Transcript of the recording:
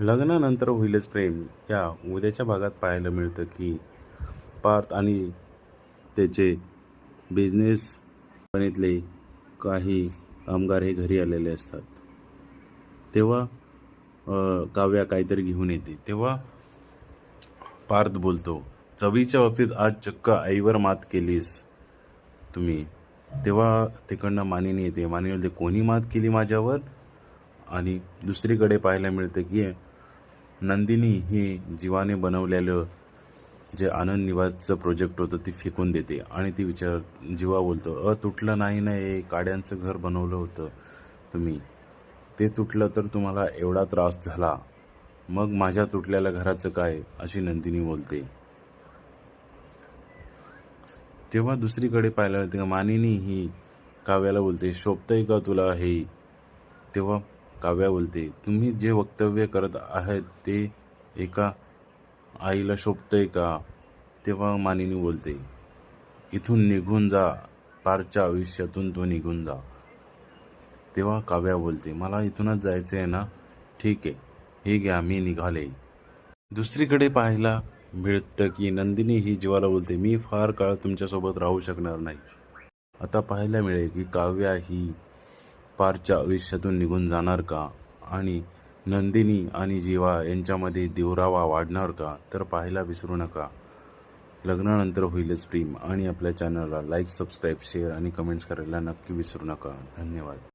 लग्नानंतर होईलच प्रेम. या उद्याच्या भागात पाहायला मिळतं की पार्थ आणि त्याचे बिझनेस कंपनीतले काही कामगार हे घरी आलेले असतात. तेव्हा काव्या काहीतरी घेऊन येते. तेव्हा पार्थ बोलतो चवीच्या बाबतीत आज चक्क आईवर मात केलीस तुम्ही. तेव्हा तिकडनं मानिनी येते. मानिनी बोलते कोणी मात केली माझ्यावर? आणि दुसरीकडे पाहायला मिळतं की नंदिनी ही जीवाने बनवलेलं जे आनंद निवासचं प्रोजेक्ट होतं ती फेकून देते. आणि ती विचार जीवा बोलतो अ तुटलं नाही ना हे काड्यांचं घर बनवलं होतं तुम्ही? ते तुटलं तर तुम्हाला एवढा त्रास झाला. मग माझ्या तुटलेल्या घराचं काय? अशी नंदिनी बोलते. तेव्हा दुसरीकडे पाहायला मिळते मानिनी ही काव्याला बोलते शोभतंय का तुला हे? तेव्हा काव्या बोलते तुम्ही जे वक्तव्य करत आहेत ते एका आईला शोभतंय का? तेव्हा मानिनी बोलते इथून निघून जा पारच्या आयुष्यातून तो निघून जा. तेव्हा काव्या बोलते मला इथूनच जायचं आहे ना? ठीक आहे हे घ्या मी निघाले. दुसरीकडे पाहायला मिळतं की नंदिनी ही जीवाला बोलते मी फार काळ तुमच्यासोबत राहू शकणार नाही. आता पाहायला मिळेल की काव्या ही पारच्या आयुष्यातून निघून जाणार का? आणि नंदिनी आणि जीवा यांच्यामध्ये देवरावा वाढणार का? तर पाहायला विसरू नका. लग्नानंतर होईलच प्रेम. आणि आपल्या चॅनलला लाईक सबस्क्राईब शेअर आणि कमेंट्स करायला नक्की विसरू नका. धन्यवाद.